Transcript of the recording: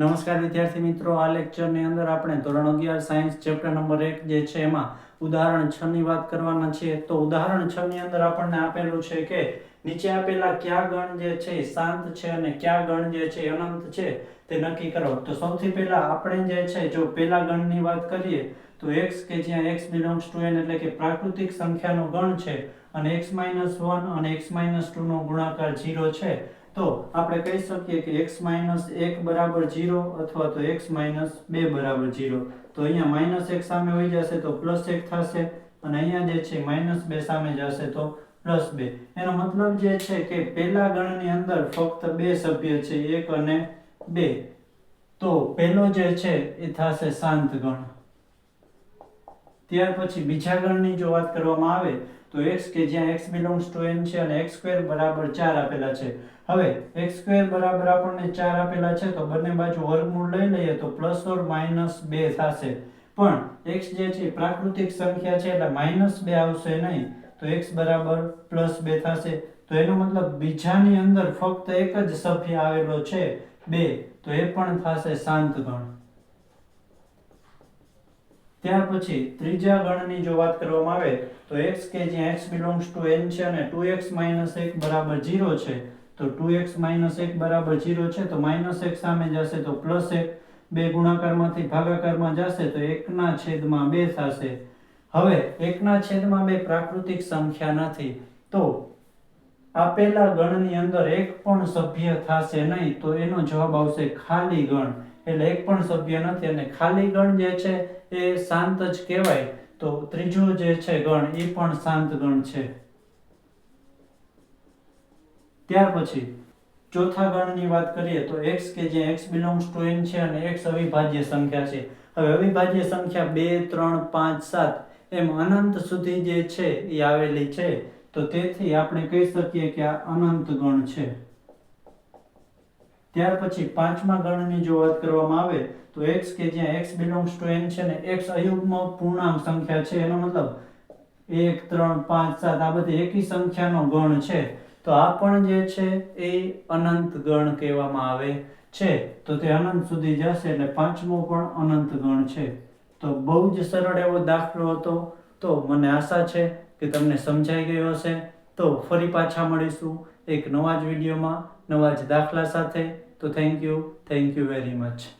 નમસ્કાર વિદ્યાર્થી મિત્રો, આ લેક્ચરની અંદર આપણે ધોરણ અગિયાર સાયન્સ ચેપ્ટર નંબર એક જે છે એમાં ઉદાહરણ છ ની વાત કરવાના છીએ. તો ઉદાહરણ છ ની અંદર આપણને આપેલું છે કે નીચે આપેલા કયા ગણ જે છે શાંત છે અને કયા ગણ જે છે અનંત છે તે નક્કી કરો. તો સૌથી પહેલા આપણે જે છે, જો પહેલા ગણની વાત કરીએ, તો x કે જ્યાં x બિલોંગ્સ ટુ n એટલે કે પ્રાકૃતિક સંખ્યાનો ગણ છે અને x વન અને x ટુ નો ગુણાકાર 0 છે. તો આપણે કહી શકીએ કે x એક બરાબર 0 અથવા તો x બે બરાબર 0 તો અહીંયા માઇનસ એક સામે હોઈ જશે તો પ્લસ એક થશે અને અહીંયા જે છે માઇનસ બે સામે જશે તો પ્લસ બે. એનો મતલબ જે છે કે પહેલા ગણની અંદર ફક્ત બે સભ્ય છે, એક અને બે. તો પહેલો જે છે એ થશે શાંત ગણ. ત્યાર પછી બીજા ગણની જો વાત કરવામાં આવે તો x કે જ્યાં x બિલોંગ્સ ટુ n છે અને x સ્ક્વેર બરાબર 4 આપેલા છે. હવે x સ્ક્વેર બરાબર આપણને 4 આપેલા છે તો બંને બાજુ વર્ગમૂળ લઈ લઈએ તો પ્લસ ઓર માઇનસ 2 થશે. પણ x જે છે પ્રાકૃતિક સંખ્યા છે એટલે માઇનસ 2 આવશે નહીં. તો x બરાબર પ્લસ 2 થશે. તો એનો મતલબ બીજાની અંદર ફક્ત એક જ સભ્ય આવેલો છે 2 તો એ પણ થશે શાંત ગણ ત્યાર પછી ત્રીજા ગણની જો વાત કરવામાં આવે, તો x કે જ્યાં x બિલોંગ્સ ટુ n છે અને 2x 1 બરાબર 0 છે, તો 2x 1 બરાબર 0 છે, તો માઇનસ એક સામે જશે, તો પ્લસ એક. બે ગુણાકારમાંથી ભાગાકારમાં જશે, તો એકના છેદમાં બે થશે. હવે એકના છેદમાં બે પ્રાકૃતિક સંખ્યા નથી, તો આપેલા ગણની અંદર એક પણ સભ્ય થશે નહીં, તો એનો જવાબ આવશે ખાલી ગણ. એટલે એક પણ સભ્ય નથી, અને ખાલી ગણ જે છે, એ શાંત જ કહેવાય. તો ત્રીજો જે છે ગણ એ પણ શાંત ગણ છે. ત્યાર પછી, ચોથા ગણની વાત કરીએ તો x કે જે x બિલોંગ્સ ટુ n છે અને x અવિભાજ્ય સંખ્યા છે. હવે અવિભાજ્ય સંખ્યા બે, ત્રણ, પાંચ, સાત, એમ અનંત સુધી જે છે એ આવેલી છે. તો તેથી આપણે કહી શકીએ કે આ અનંત ગણ છે. ત્યાર પછી પાંચમા ગણની જો વાત કરવામાં આવે, તો x કે જ્યાં x બિલોંગ્સ ટુ n છે ને x અયુગ્મ પૂર્ણાંક સંખ્યા છે, એનો મતલબ 1 3 5 7 આ બધી એકી સંખ્યાનો ગણ છે. તો આ પણ જે છે એ અનંત ગણ કહેવામાં આવે છે. તો તે અનંત સુધી જશે એટલે પાંચમો પણ અનંત ગણ છે. તો બહુ જ સરળ એવો દાખલો હતો. તો મને આશા છે કે તમને સમજાઈ ગયો હશે, તો ફરી પાછા મળીશું એક નવા જ વિડીયોમાં, નવા જ દાખલા સાથે. તો thank you thank you very much